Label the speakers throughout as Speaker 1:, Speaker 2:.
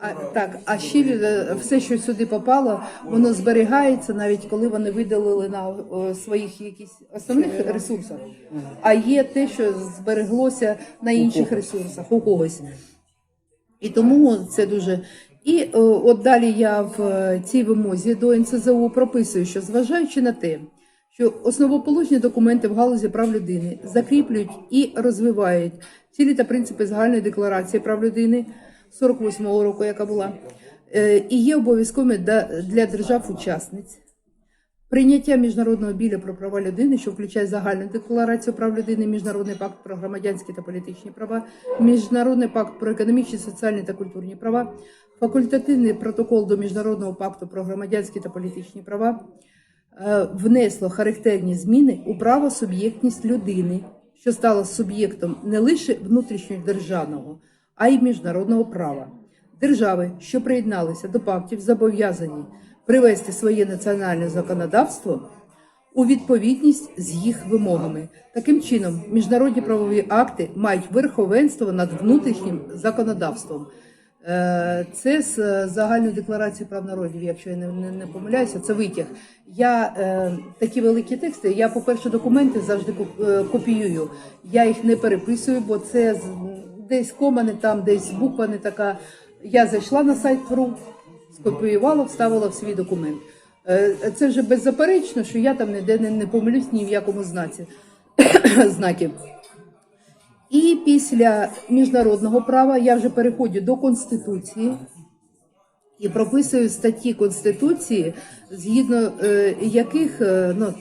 Speaker 1: А, так, а ще все, що сюди попало, воно зберігається навіть коли вони видалили на е, своїх якісь основних ресурсах. А є те, що збереглося на інших ресурсах у когось. І тому це дуже. І е, от далі я в е, цій вимозі до НСЗУ прописую, що зважаючи на те, що основоположні документи в галузі прав людини закріплюють і розвивають цілі та принципи загальної декларації прав людини 48-го року, яка була, е, і є обов'язковими для держав-учасниць. Прийняття міжнародного біля про права людини, що включає загальну декларацію прав людини, міжнародний пакт про громадянські та політичні права, міжнародний пакт про економічні, соціальні та культурні права, факультативний протокол до міжнародного пакту про громадянські та політичні права, е, внесло характерні зміни у правосуб'єктність людини, що стала суб'єктом не лише внутрішньодержавного, а й міжнародного права. Держави, що приєдналися до пактів, зобов'язані привести своє національне законодавство у відповідність з їх вимогами. Таким чином, міжнародні правові акти мають верховенство над внутрішнім законодавством. Е, Це з е, загальної декларації прав народів, якщо я не, не, не помиляюся, це витяг. Я е, такі великі тексти. Я, по-перше, документи завжди е, копіюю. Я їх не переписую, бо це десь кома не там, десь буква не така. Я зайшла на сайт ВРУ, скопіювала, вставила в свій документ. Е, Це вже беззаперечно, що я там ніде не, помилюсь ні в якому знаці знакі. І після міжнародного права я вже переходжу до Конституції і прописую статті Конституції, згідно е, яких е, ну,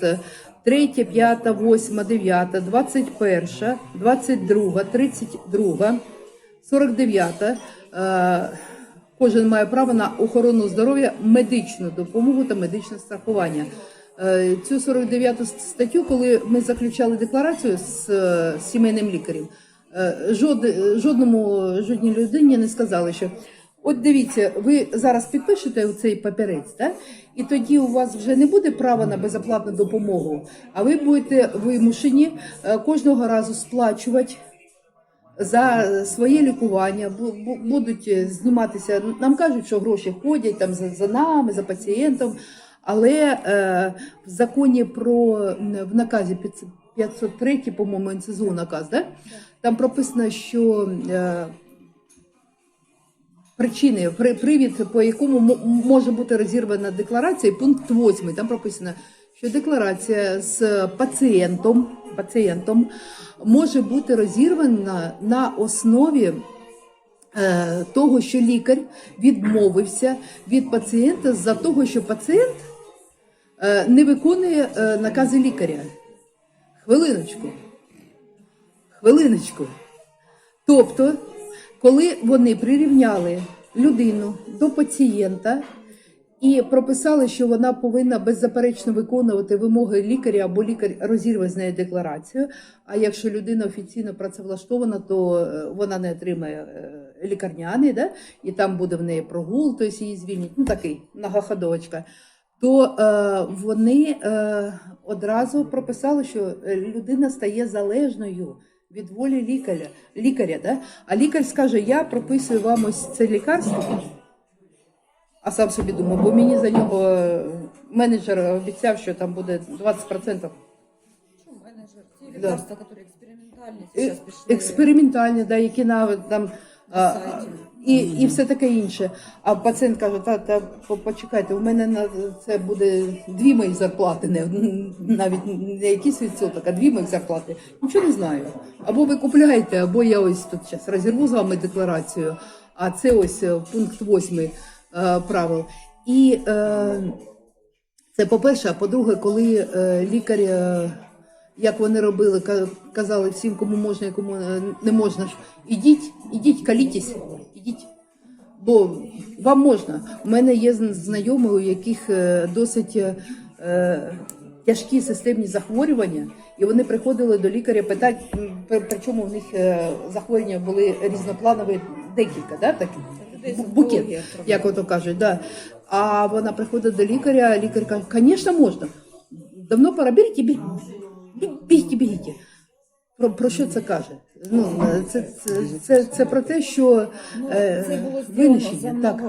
Speaker 1: 3, 5, 8, 9, 21, 22, 32, 49. Е, Кожен має право на охорону здоров'я, медичну допомогу та медичне страхування. Е, Цю 49 статтю, коли ми заключали декларацію з е, сімейним лікарем, е, жодному жодній людині не сказали, що от дивіться, ви зараз підпишете цей папірець, так? і тоді у вас вже не буде права на безоплатну допомогу, а ви будете вимушені е, кожного разу сплачувати за своє лікування, бу- бу- будуть е, зніматися. Нам кажуть, що гроші ходять там за, нами, за пацієнтом. Але е, в законі про в наказі 503, по-моєму, НСЗУ наказ, да? там прописано, що причини, при, привід, по якому може бути розірвана декларація, пункт 8, там прописано, що декларація з пацієнтом, пацієнтом може бути розірвана на основі е, того, що лікар відмовився від пацієнта за того, що пацієнт е, не виконує е, накази лікаря. Хвилиночку. Хвилиночку. Тобто, коли вони прирівняли людину до пацієнта і прописали, що вона повинна беззаперечно виконувати вимоги лікаря або лікар розірве з нею декларацію. А якщо людина офіційно працевлаштована, то е, вона не отримає е, лікарняний, да? і там буде в неї прогул, тобто її звільнять. Ну такий многоходовочка. То е, вони е, одразу прописали, що людина стає залежною від волі лікаря. лікаря да? А лікар скаже: я прописую вам ось це лікарство. А сам собі думав, бо мені за нього е, менеджер обіцяв, що там буде 20%.
Speaker 2: Менеджер. Те
Speaker 1: Да.
Speaker 2: лекарства, которые экспериментальные,
Speaker 1: Е-
Speaker 2: сейчас пришли.
Speaker 1: Експериментальні, да, які на там а,
Speaker 2: сайті.
Speaker 1: і, і все таке інше. А пацієнт каже: та, та почекайте, у мене на це буде дві мої зарплати, не навіть не якийсь відсоток, а дві моїх зарплати. Нічого не знаю. Або ви купляєте, або я ось тут зараз розірву з вами декларацію. А це ось е, пункт восьмий е, правил. І е, це по-перше, а по-друге, коли е, лікар, як вони робили, ка- казали всім, кому можна і кому е, не можна, ідіть, ідіть, калітесь, ідіть. Бо вам можна. У мене є зн- знайомі, у яких е, досить е, е, тяжкі системні захворювання, і вони приходили до лікаря питати, при- причому в них захворювання були різнопланові декілька, да, так, букет, як ото кажуть. Да. А вона приходить до лікаря, лікар каже, звісно, можна. Давно пора, беріть і беріть. Бі- Бігіть, бігіть. Про, про що це каже? Ну, це, це, це, це про те, що
Speaker 2: Ну,
Speaker 1: е,
Speaker 2: це було
Speaker 1: винищення. Так.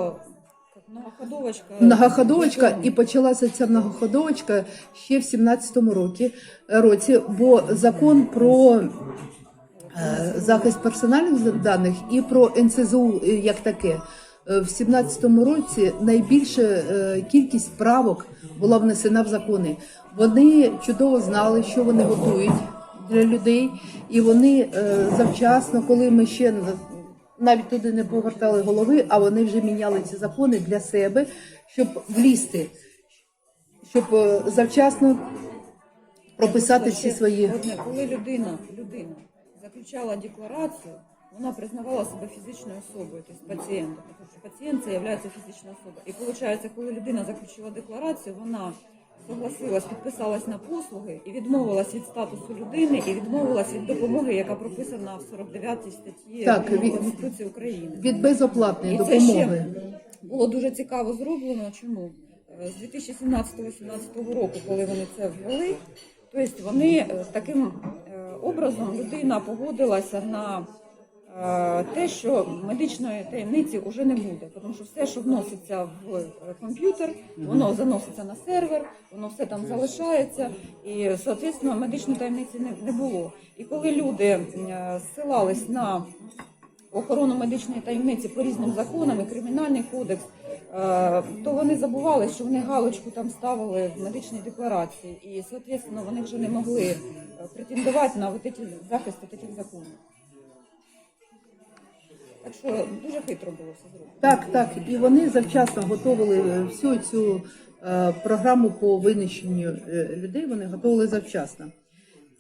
Speaker 2: многоходовочка.
Speaker 1: Многоходовочка, і почалася ця многоходовочка ще в 17-му році, році, бо закон про е, захист персональних даних і про НСЗУ як таке. Е, В 17-му році найбільша е, кількість правок була внесена в закони. Вони чудово знали, що вони готують для людей, і вони е, завчасно, коли ми ще навіть туди не повертали голови, а вони вже міняли ці закони для себе, щоб влізти, щоб завчасно прописати всі свої.
Speaker 2: Коли людина, людина заключала декларацію, вона признавала себе фізичною особою, тобто пацієнтом. Тому що пацієнт це є фізичною особою. І виходить, коли людина заключила декларацію, вона согласилась, підписалась на послуги і відмовилась від статусу людини і відмовилась від допомоги, яка прописана в 49 статті
Speaker 1: Так,
Speaker 2: Конституції України.
Speaker 1: Від безоплатної
Speaker 2: І це ще було дуже цікаво зроблено. Чому? Е, З 2017-2018 року, коли вони це ввели, тобто вони е, таким е, образом людина погодилася на те, що медичної таємниці вже не буде, тому що все, що вноситься в е, комп'ютер, воно заноситься на сервер, воно все там залишається, і соответственно медичної таємниці не, було. І коли люди е, ссилались на охорону медичної таємниці по різним законам, і кримінальний кодекс, е, то вони забували, що вони галочку там ставили в медичній декларації, і соответственно вони вже не могли е, претендувати на захисти таких законів. Так що дуже хитро було все зроблено.
Speaker 1: Так, так. І вони завчасно готували е, всю цю е, програму по винищенню е, людей. Вони готували завчасно.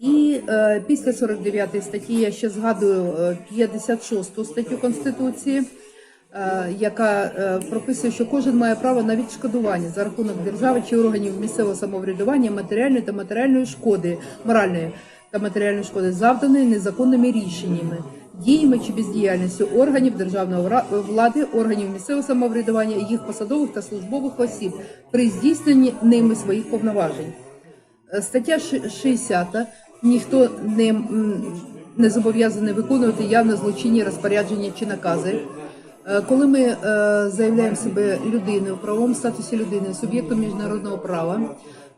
Speaker 1: І е, після 49 статті я ще згадую е, 56 статтю Конституції, е, яка е, прописує, що кожен має право на відшкодування за рахунок держави чи органів місцевого самоврядування матеріальної та матеріальної шкоди, моральної та матеріальної шкоди, завданої незаконними рішеннями, діями чи бездіяльністю органів державної влади, органів місцевого самоврядування, їх посадових та службових осіб при здійсненні ними своїх повноважень. Е, Стаття ши- 60. Ніхто не, не зобов'язаний виконувати явно злочинні розпорядження чи накази. Е, Коли ми е, заявляємо себе людиною в правовому статусі людини, суб'єктом міжнародного права,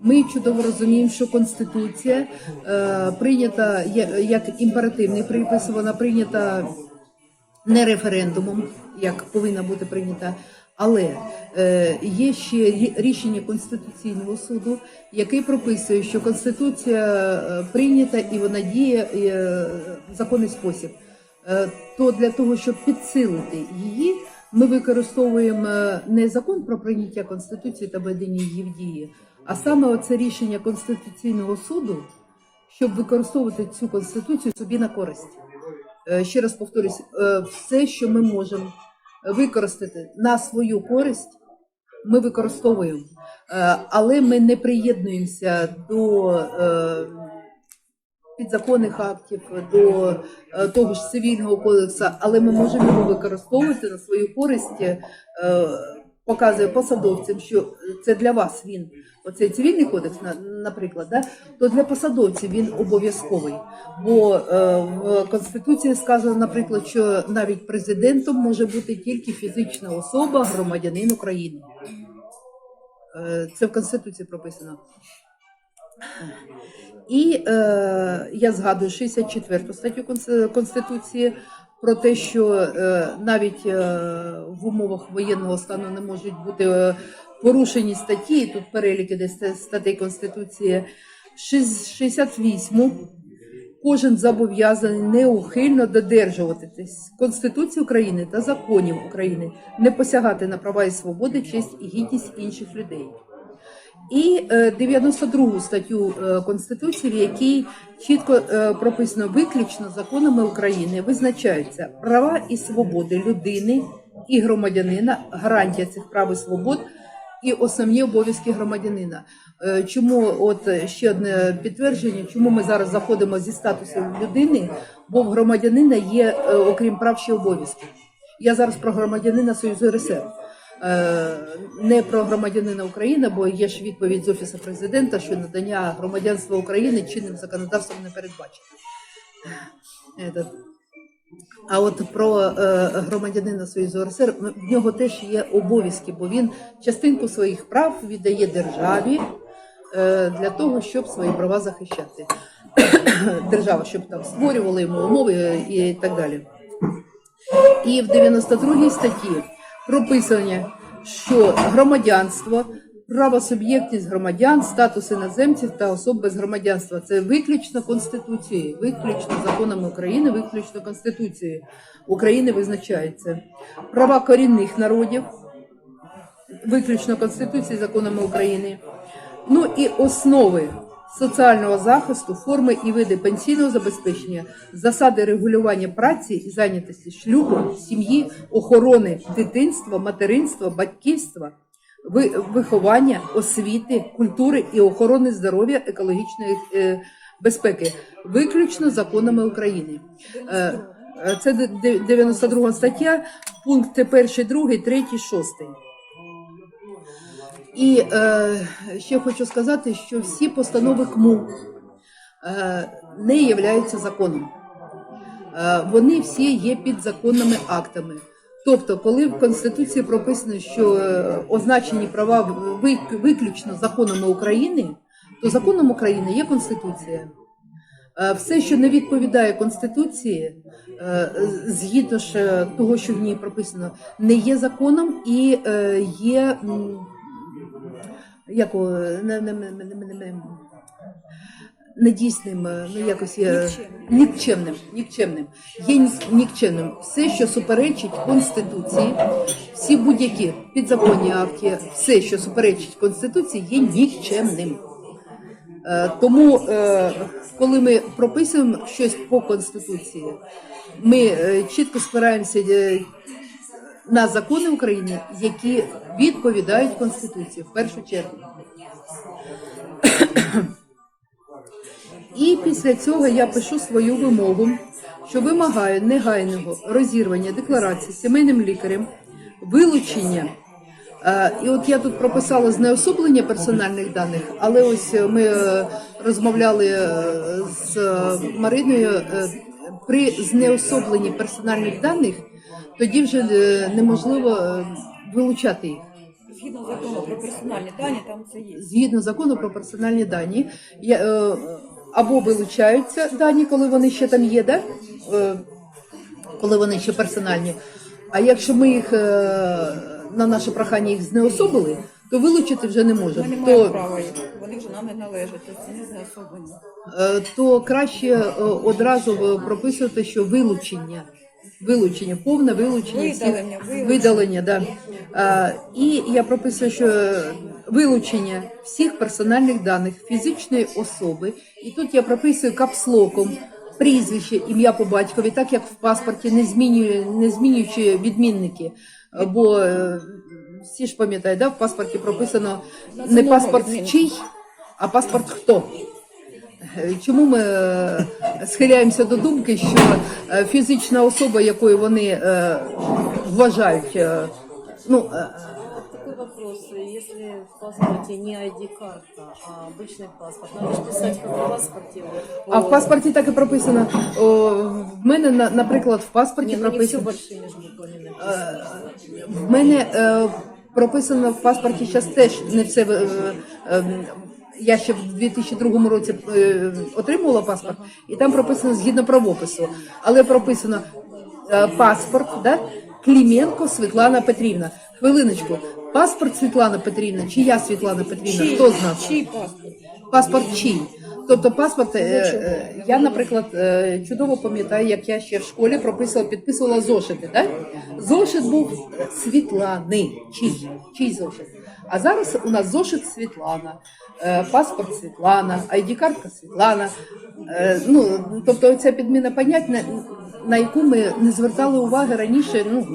Speaker 1: ми чудово розуміємо, що Конституція е, прийнята як імперативний припис, вона прийнята не референдумом, як повинна бути прийнята, але е, є ще рішення Конституційного суду, який прописує, що Конституція е, прийнята і вона діє е, в законний спосіб. Е, то для того, щоб підсилити її, ми використовуємо е, не закон про прийняття Конституції та введення її в дії, а саме оце рішення Конституційного суду, щоб використовувати цю конституцію собі на користь. Е, ще раз повторюсь, е, все, що ми можемо використати на свою користь, ми використовуємо, Е, але ми не приєднуємося до підзаконних актів, до того ж цивільного кодексу, але ми можемо його використовувати на свою користь, показує посадовцям, що це для вас він. Оцей цивільний кодекс, наприклад, да, то для посадовців він обов'язковий. Бо е, в Конституції сказано, наприклад, що навіть президентом може бути тільки фізична особа, громадянин України. Е, Це в Конституції прописано. І е, я згадую 64 статтю Конституції про те, що е, навіть е, в умовах воєнного стану не можуть бути е, порушені статті. Тут перелік іде ст- статей Конституції. Шіс- 68 Кожен зобов'язаний неухильно додержуватись Конституції України та законів України, не посягати на права і свободи, честь і гідність інших людей. І е, 92 статтю е, Конституції, в якій чітко е, прописано виключно законами України визначаються права і свободи людини і громадянина, гарантія цих прав і свобод і основні обов'язки громадянина. Е, Чому от е, ще одне підтвердження, чому ми зараз заходимо зі статусу людини, бо в громадянина є, е, окрім прав, ще обов'язки. Я зараз про громадянина Союзу РСР. Е, Не про громадянина України, бо є ж відповідь з офісу президента, що надання громадянства України чинним законодавством не передбачено. А от про е, громадянина Союзу РСР в нього теж є обов'язки, бо він частинку своїх прав віддає державі е, для того, щоб свої права захищати. Держава, щоб там створювала йому умови е, і так далі. І в 92 статті прописано, що громадянство, правосуб'єктність громадян, статус іноземців та особ без громадянства це виключно Конституцією, виключно законами України, виключно Конституцією України визначається. Права корінних народів, виключно Конституцією, законами України. Ну і основи соціального захисту, форми і види пенсійного забезпечення, засади регулювання праці і зайнятості шлюбу, сім'ї, охорони дитинства, материнства, батьківства, виховання, освіти, культури і охорони здоров'я, екологічної е, безпеки, виключно законами України. Е, е, Це де- де- 92 стаття, пункти 1, 2, 3, 6. І е, ще хочу сказати, що всі постанови КМУ е, не являються законом. Е, вони всі є підзаконними актами. Тобто, коли в Конституції прописано, що е, означені права виключно законами України, то законом України є Конституція. Е, Все, що не відповідає Конституції, е, згідно ж того, що в ній прописано, не є законом і є м, як о, не, не, не, не, не, не, недійсним, е, ну якось є нікчемним, нікчемним. Є нікчемним. Все, що суперечить Конституції, всі будь-які підзаконні акти, все, що суперечить Конституції, є нікчемним. Е, Тому, е, коли ми прописуємо щось по Конституції, ми чітко спираємося на закони України, які відповідають Конституції в першу чергу. І після цього я пишу свою вимогу, що вимагаю негайного розірвання декларації сімейним лікарем, вилучення. Е, І от я тут прописала знеособлення персональних даних, але ось ми е, розмовляли е, з Мариною при знеособленні персональних даних, тоді вже е, неможливо е, вилучати їх.
Speaker 2: Згідно закону про персональні дані, там це є.
Speaker 1: Згідно закону про персональні дані, е, або вилучаються дані, коли вони ще там є, да? коли вони ще персональні. А якщо ми їх на наше прохання їх знеособили, то вилучити вже не
Speaker 2: Ми
Speaker 1: можемо.
Speaker 2: не маємо
Speaker 1: То,
Speaker 2: права. Вони вже нам не належать, тобто це не знеособлені.
Speaker 1: е, то краще одразу прописувати, що вилучення. Вилучення, повне вилучення
Speaker 2: Видалення, вилучення.
Speaker 1: видалення, да. А, і я прописую, що вилучення всіх персональних даних фізичної особи, і тут я прописую капслоком прізвище, ім'я по батькові, так як в паспорті, не змінює, не змінюючи відмінники. Бо е, всі ж пам'ятають, да, в паспорті прописано не паспорт чий, а паспорт хто. Чому ми е, схиляємося до думки, що е, фізична особа, якою вони е, вважають, ну
Speaker 3: вопрос. Если в паспорте не ID-карта, а обычный паспорт, надо же писать, как в паспорте. вот,
Speaker 1: а в паспорті так і прописано. О, в мене, на- наприклад, в паспорті
Speaker 3: Не, ну не все
Speaker 1: прописано.
Speaker 3: большими буквами написано.
Speaker 1: В мене е, прописано в паспорті зараз теж не все. е, е, я ще в 2002 році е, отримувала паспорт, і там прописано згідно правопису. Але прописано е, паспорт, да? Кліменко Світлана Петрівна. Хвилиночку, паспорт Світлана Петрівна, чи я Світлана Петрівна?
Speaker 2: Чий-
Speaker 1: Хто з нас?
Speaker 2: Чий паспорт?
Speaker 1: Паспорт чий? Тобто паспорт, е, я, наприклад, е, чудово пам'ятаю, як я ще в школі прописувала, підписувала зошити. Так? Зошит був Світлани. Чий? Чий зошит? А зараз у нас зошит Світлана, е, паспорт Світлана, ID-картка Світлана. Е, Ну, тобто ця підміна понять, на, на яку ми не звертали уваги раніше. Ну,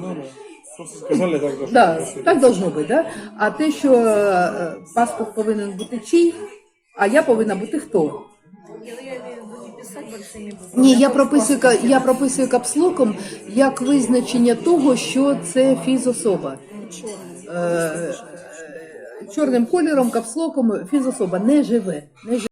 Speaker 4: сказали так должно
Speaker 1: Да,
Speaker 4: быть.
Speaker 1: так должно бути, да? А те, що е, паспорт повинен бути чий, а я повинна бути хто?
Speaker 3: Ну.
Speaker 1: Ні, я прописую я прописую капслоком як визначення того, що це фізособа. Е, Чорним кольором, капслоком фізособа не живе. Не живе.